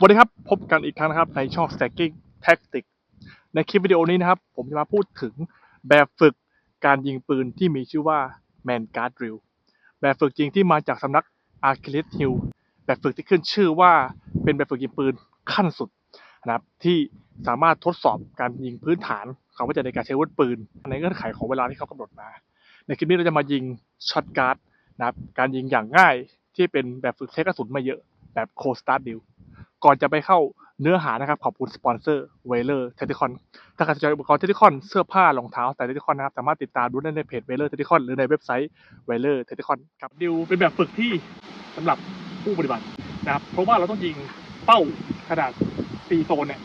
สวัสดีครับ พบกันอีกครั้งนะครับ ในช่อง Stacking Tactic ในคลิปวิดีโอนี้นะครับ ผมจะมาพูดถึงแบบฝึกการยิงปืนที่มีชื่อว่า Man Guard Drill แบบฝึกจริงที่มาจากสำนัก Achilles Hill แบบฝึกที่ขึ้นชื่อว่าเป็นแบบฝึกยิงปืนขั้นสุดนะครับที่สามารถทดสอบการยิงพื้นฐานความเขาใจในการใช้วุธปืน ในเงื่อนไขของเวลาที่เขากำหนดมา ในคลิปนี้เราจะมายิงช็อตการ์ดนะครับการยิงอย่างง่ายที่เป็นแบบฝึกใช้กระสุนไม่เยอะแบบโคสตาร์ดิล ก่อนจะไปเข้าเนื้อหานะครับขอบคุณสปอนเซอร์เวเลอร์เทติคอนถ้าใครสนใจอุปกรณ์เทติคอนเสื้อผ้ารองเท้าแต่เทติคอนนะครับสามารถติดตามดูได้ในเพจเวเลอร์เทติคอนหรือในเว็บไซต์เวเลอร์เทติคอนครับดิวเป็นแบบฝึกที่สำหรับผู้ปฏิบัตินะครับเพราะว่าเราต้องยิงเป้าขนาด4โซนเนี่ย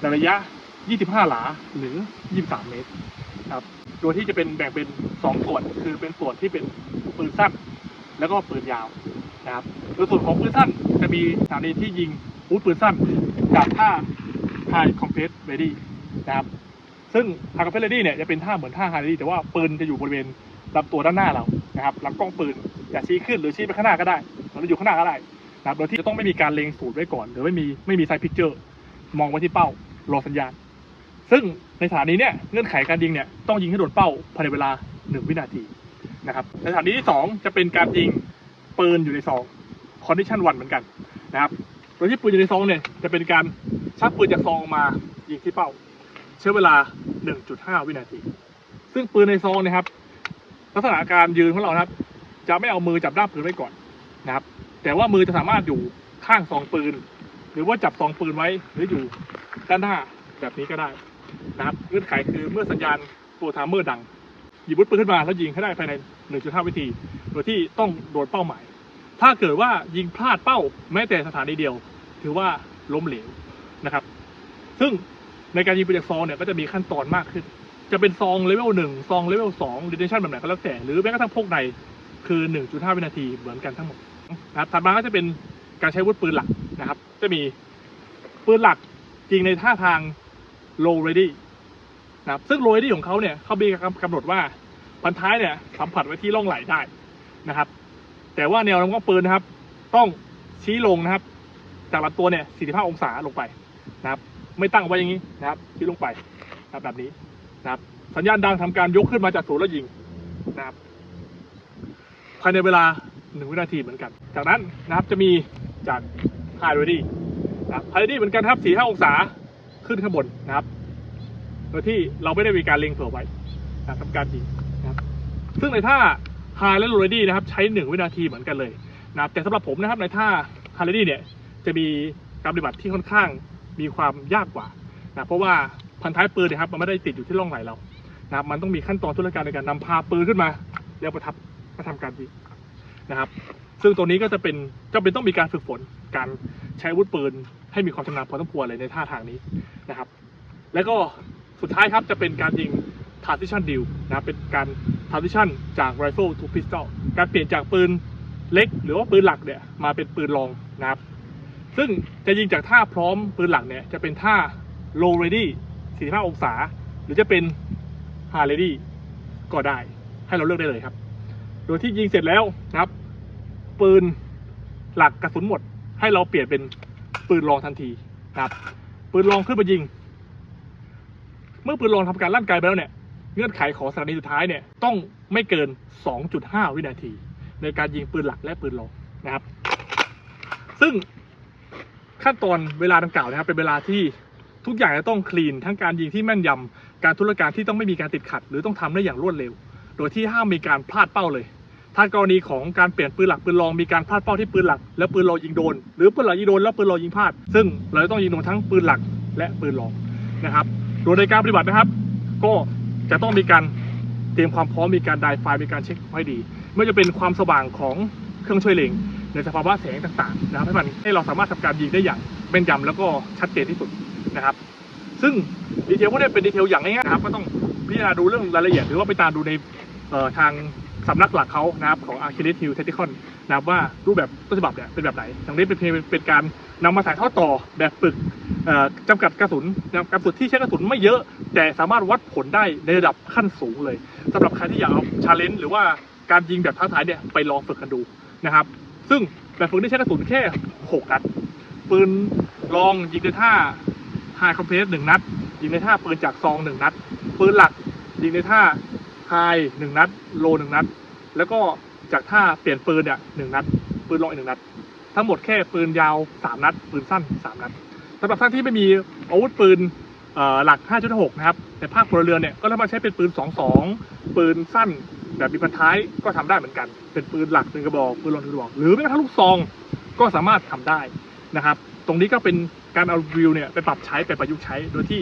ในระยะ 25 หลาหรือ 23 เมตรครับโดยที่จะเป็นแบ่งเป็น 2 ส่วนคือเป็นส่วนที่เป็นปืนสั้น แล้วก็ปืนยาวนะครับโดยส่วนของปืนสั้นจะมีสถานีที่ยิง อาวุธปืนสั้นจากท่า High Compress Ready นะครับซึ่ง High Compress Ready เนี่ยจะเป็นท่าเหมือนท่า High Ready แต่ว่าปืนจะอยู่บริเวณลำตัวด้านหน้าเรานะครับลำกล้องปืนจะชี้ขึ้นหรือชี้ไปข้างหน้าก็ได้หรืออยู่ข้างหน้าก็ได้นะครับโดยที่จะต้องไม่มีการเล็งสูตรไว้ก่อน หรือไม่มีไม่มีไซพิกเจอร์มองไว้ที่เป้ารอสัญญาณ ซึ่งในสถานีเนี่ยเงื่อนไขการยิงเนี่ยต้องยิงให้โดนเป้าภายในเวลา 1 วินาทีนะครับในสถานีที่ 2 จะเป็นการยิงปืนอยู่ในซองคอนดิชันวันเหมือนกันนะครับ โดยที่ปืนอยู่ในซองเนี่ยจะเป็นการชักปืนจากซองออกมายิงที่เป้า ใช้เวลา 1.5 วินาที ซึ่งปืนในซองนะครับ ลักษณะการยืนของเรานะครับ จะไม่เอามือจับด้ามปืนไว้ก่อนนะครับ แต่ว่ามือจะสามารถอยู่ข้างซองปืน หรือว่าจับซองปืนไว้หรืออยู่ด้านหน้าแบบนี้ก็ได้นะครับเงื่อนไขคือเมื่อสัญญาณตัวทามเมอร์ดังหยิบวุธปืนขึ้นมาแล้วยิงให้ได้ภายใน 1.5 วินาที โดยที่ต้องโดนเป้าหมาย ถ้าเกิดว่ายิงพลาดเป้าแม้แต่สถานีเดียว ถือว่าล้มเหลวนะครับ ซึ่งในการยิงปืนจากซองเนี่ยก็จะมีขั้นตอนมากขึ้น จะเป็นซองเลเวลหนึ่งซองเลเวลสองดิเนชั่นแบบไหนก็แล้วแต่ หรือแม้กระทั่งพวกในคือ 1.5 วินาทีเหมือนกันทั้งหมดนะครับถัดมาก็จะเป็นการใช้วุธปืนหลักนะครับ จะมีปืนหลักจริงในท่าทาง low ready นะครับ ซึ่ง low ready ของเขาเนี่ยเขามีกำหนดว่าพันท้ายเนี่ยสัมผัสไว้ที่ร่องไหลได้นะครับ แต่ว่าแนวลำกล้องปืนนะครับ ต้องชี้ลงนะครับ จากลำตัวเนี่ย 45 องศาลงไปนะครับ ไม่ตั้งไว้อย่างนี้นะครับชี้ลงไปนะครับแบบนี้นะครับ สัญญาณดังทำการยกขึ้นมาจากศูนย์แล้วยิงนะครับภายในเวลา 1 วินาทีเหมือนกัน จากนั้นนะครับจะมีจาก High Ready นะครับ High Ready เหมือนกันครับ 45 องศาขึ้นข้างบนนะครับโดยที่เราไม่ได้มีการเล็งเผื่อไว้นะทำการยิงนะครับ ซึ่งในท่า High และ Low Ready นะครับใช้ 1 วินาทีเหมือนกันเลยนะครับแต่สำหรับผมนะครับในท่า High Ready เนี่ยจะมีการปฏิบัติที่ค่อนข้างมีความยากกว่านะเพราะว่าพันท้ายปืนนี่ยครับมันไม่ได้ติดอยู่ที่ร่องไหล่เรานะครับมันต้องมีขั้นตอนธุรการในการนำพาปืนขึ้นมา แล้วประทับมาทำการยิงนะครับ ซึ่งตัวนี้ก็จะเป็นจำเป็นต้องมีการฝึกฝนการใช้อาวุธปืนให้มีความชำนาญพอสมควรเลยในท่าทางนี้นะครับ แล้วก็สุดท้ายครับจะเป็นการยิง transition deal นะเป็นการ transition จาก rifle to pistol การเปลี่ยนจากปืนเล็ก หรือว่าปืนหลักเนี่ยมาเป็นปืนรองนะครับ ซึ่งจะยิงจากท่าพร้อมปืนหลักเนี่ยจะเป็นท่า low ready 45 องศา หรือจะเป็น high ready ก็ได้ให้เราเลือกได้เลยครับ โดยที่ยิงเสร็จแล้วนะครับ ปืนหลักกระสุนหมด ให้เราเปลี่ยนเป็นปืนรองทันทีนะครับ ปืนรองขึ้นมายิง เมื่อปืนรองทำการลั่นไกลไปแล้วเนี่ย เงื่อนไขของสถานีสุดท้ายเนี่ยต้องไม่เกิน 2.5 วินาที ในการยิงปืนหลักและปืนรองนะครับ ซึ่งขั้นตอนเวลาดังกล่าวนะครับเป็นเวลาที่ทุกอย่างจะต้องคลีน ทั้งการยิงที่แม่นยำการธุรการที่ต้องไม่มีการติดขัด หรือต้องทำได้อย่างรวดเร็ว โดยที่ห้ามมีการพลาดเป้าเลย ถ้ากรณีของการเปลี่ยนปืนหลักปืนรองมีการพลาดเป้าที่ปืนหลัก แล้วปืนรองยิงโดน หรือปืนหลักยิงโดนแล้วปืนรองยิงพลาด ซึ่งเราจะต้องยิงโดนทั้งปืนหลักและปืนรองนะครับ โดยในการปฏิบัตินะครับ ก็ จะต้องมีการเตรียมความพร้อมมีการไดไฟมีการเช็คให้ดี ไม่ว่าจะเป็นความสว่างของเครื่องช่วยเล็งในสภาวะแสงต่างๆนะครับให้มันให้เราสามารถทำการยิงได้อย่างแม่นยำแล้วก็ชัดเจนที่สุดนะครับ ซึ่งดีเทลพวกนี้เป็นดีเทลอย่างง่ายๆนะครับก็ต้องพิจารณาดูเรื่องรายละเอียดหรือว่าไปตามดูในทาง สำนักหลักเขานะครับของ Achilles Hill Tactical นะครับว่ารูปแบบต้นฉบับเนี่ยเป็นแบบไหนตรงนี้เป็นเพียงเป็นการนำมาถ่ายทอดต่อแบบฝึกจำกัดกระสุนนะครับกระสุนที่ใช้กระสุนไม่เยอะ แต่สามารถวัดผลได้ในระดับขั้นสูงเลยสำหรับใครที่อยากเอาชาเลนจ์หรือว่าการยิงแบบท้าทายเนี่ยไปลองฝึกกันดูนะครับ ซึ่งแบบฝึกที่ใช้กระสุนแค่6นัดปืนลองยิงในท่าไฮคอมเพรสหนึ่งนัดยิงในท่าปืนจากซองหนึ่งนัดปืนหลักยิงในท่า ไฮหนึ่งนัด โลหนึ่งนัด แล้วก็จากท่าเปลี่ยนปืนเนี่ยหนึ่งนัด ปืนลองอีกหนึ่งนัด ทั้งหมดแค่ปืนยาวสามนัด ปืนสั้นสามนัดสำหรับท่านที่ไม่มีอาวุธปืนหลัก 5.6 นะครับในภาคพลเรือนเนี่ยก็สามารถใช้เป็นปืน 22 ปืนสั้นแบบมีพันท้ายก็ทำได้เหมือนกัน เป็นปืนหลักหนึ่งกระบอกปืนลองหนึ่งกระบอกหรือแม้กระทั่งลูกซองก็สามารถทำได้นะครับ ตรงนี้ก็เป็นการเอาวิวเนี่ยไปปรับใช้ไปประยุกต์ใช้โดยที่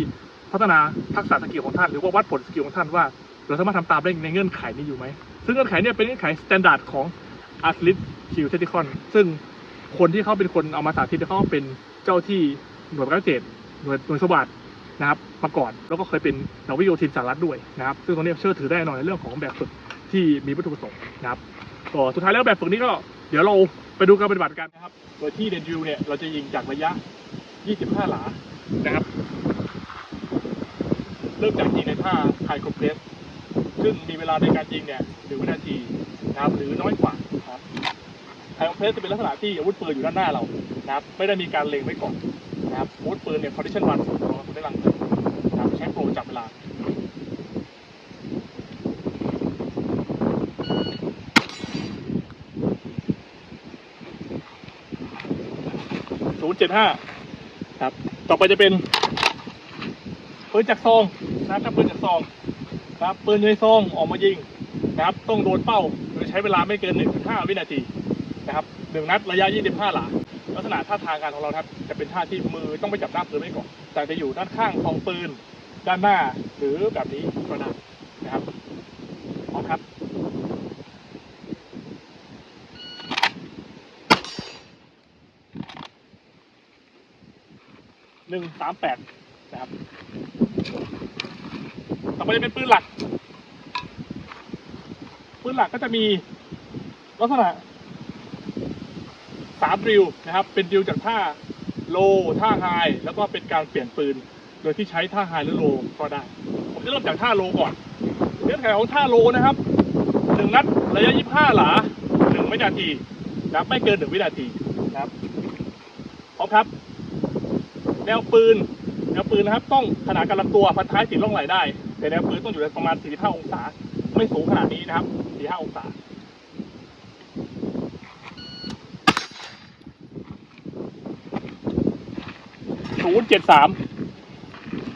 พัฒนาทักษะสกิลของท่าน หรือว่าวัดผลสกิลของท่านว่า เราสามารถทำตามได้ในเงื่อนไขนี้อยู่ไหม ซึ่งเงื่อนไขเนี่ยเป็นเงื่อนไขสแตนดาร์ดของ a r t i l i s Q t e c h n i c o n ซึ่งคนที่เขาเป็นคนเอามาสาธิตเนี่ยเขาเป็นเจ้าที่หน่วยการเกษตรหน่วยหน่วยสวัสดนะครับมาก่อนแล้วก็เคยเป็นนักวิทยาโยธินสหรัฐด้วยนะครับ ซึ่งตรงนี้เชื่อถือได้แน่อนในเรื่องของแบบฝึกที่มีวัตถุประสงค์นะครับก็สุดท้ายแล้วแบบฝึกนี้ก็เดี๋ยวเราไปดูการปฏิบัติกันนะครับ โดยที่เดนวิวเนี่ยเราจะยิงจากระยะ 25 หลานะครับ เริ่มจากยิงในท่าไฮคอมเพรส ซึ่งมีเวลาในการยิงเนี่ยหนึ่งวินาทีนะครับหรือน้อยกว่าครับไฮคอเพรสจะเป็นลักษณะที่อาวุธปืนอยู่ด้านหน้าเรานะครับไม่ได้มีการเล็งไว้ก่อนนะครับอาวุธปืนเนี่ย condition one ของเราได้ลังเลยนะครับใช้โปรจับเวลาศูนย์เจ็ดห้าครับ ต่อไปจะเป็นปืนจากซองนะครับปืนจากซอง ครับปืนในซองออกมายิงนะครับ ต้องโดนเป้าโดยใช้เวลาไม่เกิน 1.5 วินาทีนะครับหนึ่งนัดระยะ 25 หลา ลักษณะท่าทางการของเราครับจะเป็นท่าที่มือต้องไปจับด้ามปืนไว้ก่อนแต่จะอยู่ด้านข้างของปืนด้านหน้าหรือแบบนี้ก็ได้นะครับพร้อมครับหนึ่งสามแปดนะครับ ไปจะเป็นปืนหลัก ปืนหลักก็จะมีลักษณะสามดิวนะครับ เป็นดิวจากท่าโลท่าไฮแล้วก็เป็นการเปลี่ยนปืน โดยที่ใช้ท่าไฮหรือโลก็ได้ ผมจะเริ่มจากท่าโลก่อนเงื่อนไขของท่าโลนะครับหนึ่งนัดระยะยี่ห้าหลาหนึ่งวินาทีนะครับไม่เกินหนึ่งวินาทีนะครับพร้อมครับ แนวปืนแนวปืนนะครับ ต้องขนาดกับลำตัวพันท้ายติดร่องไหลได้ แต่แนวปืนต้องอยู่ประมาณ 45 องศา ไม่สูงขนาดนี้นะครับ 45 องศาศูนย์เจ็ดสาม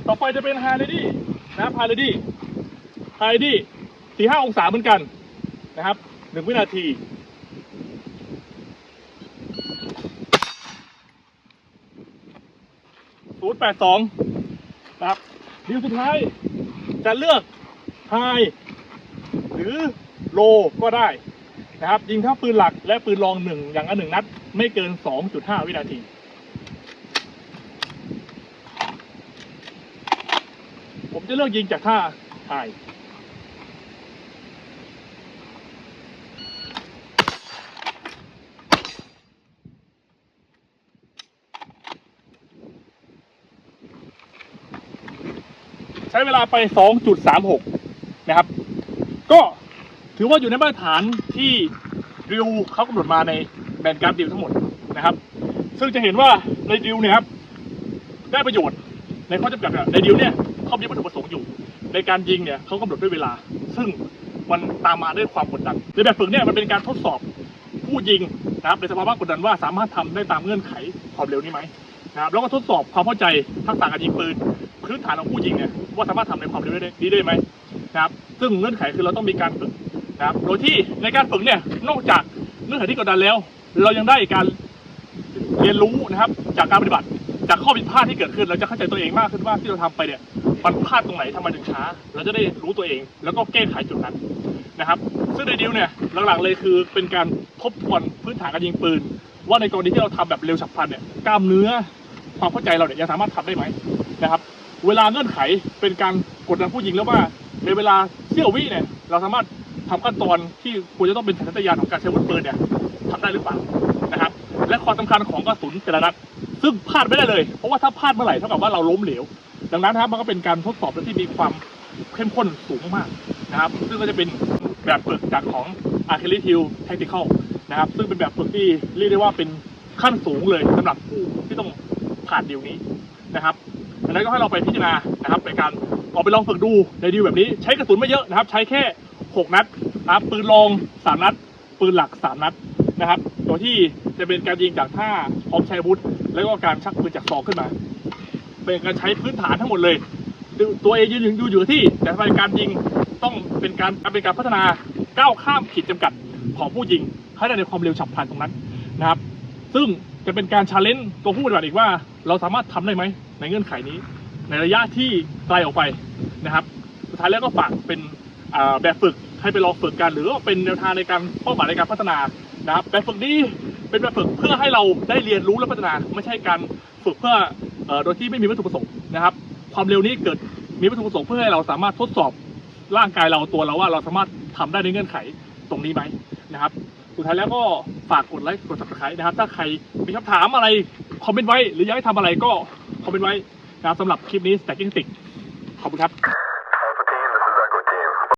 ต่อไปจะเป็นไฮเลดี้นะครับไฮเลดี้ไฮเลดี้สี่ห้าองศาเหมือนกันนะครับหนึ่งวินาทีศูนย์แปดสองนะครับดิวสุดท้าย จะเลือกไฮหรือโลก็ได้นะครับยิงทั้งปืนหลักและปืนรองหนึ่งอย่างละหนึ่งนัด ไม่เกิน 2.5 วินาที ผมจะเลือกยิงจากท่าไฮ ช้เวลาไป 2.36 นะครับ ก็ถือว่าอยู่ในมาตรฐานที่ริวเขากำหนดมาในแบนการดิวทั้งหมดนะครับ ซึ่งจะเห็นว่าในดิวเนี่ยครับได้ประโยชน์ในข้อจำกัดอะในดิวเนี่ยเขามีวัตถุประสงค์อยู่ ในการยิงเนี่ยเขากำหนดด้วยเวลา ซึ่งมันตามมาด้วยความกดดันในแบบฝึกเนี่ยมันเป็นการทดสอบผู้ยิงนะครับในสภาวะกดดันว่าสามารถทำได้ตามเงื่อนไขความเร็วนี้ไหมนะครับแล้วก็ทดสอบความเข้าใจทักษะการยิงปืน พื้นฐานของผู้ยิงเนี่ยว่าสามารถทำในความเร็วได้นี้ได้ไหมนะครับซึ่งเงื่อนไขคือเราต้องมีการฝึกนะครับโดยที่ในการฝึกเนี่ยนอกจากเงื่อนไขที่กดดันแล้ว เรายังได้การเรียนรู้นะครับจากการปฏิบัติจากข้อผิดพลาดที่เกิดขึ้นเราจะเข้าใจตัวเองมากขึ้นว่าที่เราทำไปเนี่ยมันพลาดตรงไหนทำไมถึงช้า เราจะได้รู้ตัวเอง แล้วก็แก้ไขจุดนั้นนะครับ ซึ่งในดิวเนี่ยหลักๆเลยคือเป็นการทบทวนพื้นฐานการยิงปืน ว่าในกรณีที่เราทำแบบเร็วฉับพลันเนี่ยกล้ามเนื้อความเข้าใจเราเนี่ยยังสามารถทำได้ไหมนะครับ เวลาเงื่อนไขเป็นการกดดันผู้ยิงแล้วว่าในเวลาเสี้ยววิเนี่ย เราสามารถทำขั้นตอนที่ควรจะต้องเป็นสัญชาตญาณของการใช้วุธปืนเนี่ยทำได้หรือเปล่านะครับ และความสำคัญของกระสุนแต่ละนัดซึ่งพลาดไม่ได้เลย เพราะว่าถ้าพลาดเมื่อไหร่เท่ากับว่าเราล้มเหลว ดังนั้นนะครับมันก็เป็นการทดสอบที่มีความเข้มข้นสูงมากนะครับ ซึ่งก็จะเป็นแบบฝึกจากของ a r t i l l e r y Hill Tactical นะครับ ซึ่งเป็นแบบฝึกที่เรียกได้ว่าเป็นขั้นสูงเลยสำหรับผู้ที่ต้องผ่านเดีลนี้นะครับ ดังนั้นก็ให้เราไปพิจารณานะครับในการออกไปลองฝึกดูในดีลแบบนี้ใช้กระสุนไม่เยอะนะครับ ใช้แค่ 6 นัดนะครับปืนลอง 3 นัด ปืนหลัก 3 นัดนะครับโดยที่จะเป็นการยิงจากท่าพร้อมใช้อาวุธ แล้วก็การชักปืนจากซองขึ้นมา เป็นการใช้พื้นฐานทั้งหมดเลย ตัวเองยืนอยู่อยู่ที่ แต่ในการยิงต้องเป็นการเป็นการพัฒนาก้าวข้ามขีดจำกัดของผู้ยิงให้ได้ในความเร็วฉับพลันตรงนั้นนะครับ ซึ่ง จะเป็นการชาเลนจ์ตัวผู้ปฏิบัติอีกว่า เราสามารถทำได้ไหมในเงื่อนไขนี้ ในระยะที่ไกลออกไปนะครับ สุดท้ายแล้วก็ฝากเป็นแบบฝึกให้ไปลองฝึกกันหรือว่าเป็นแนวทางในการเป้าหมายในการพัฒนานะครับแบบฝึกนี้เป็นแบบฝึกเพื่อให้เราได้เรียนรู้และพัฒนา ไม่ใช่การฝึกเพื่อเอ่อโดยที่ไม่มีวัตถุประสงค์นะครับ ความเร็วนี้เกิดมีวัตถุประสงค์เพื่อให้เราสามารถทดสอบร่างกายเราตัวเราว่าเราสามารถทำได้ในเงื่อนไขตรงนี้ไหมนะครับ สุดท้ายแล้วก็ ฝากกดไลค์กด subscribe นะครับ ถ้าใครมีคำถามอะไร คอมเมนต์ไว้ หรืออยากให้ทำอะไรก็ คอมเมนต์ไว้นะครับสำหรับคลิปนี้ stacking stick ขอบคุณครับ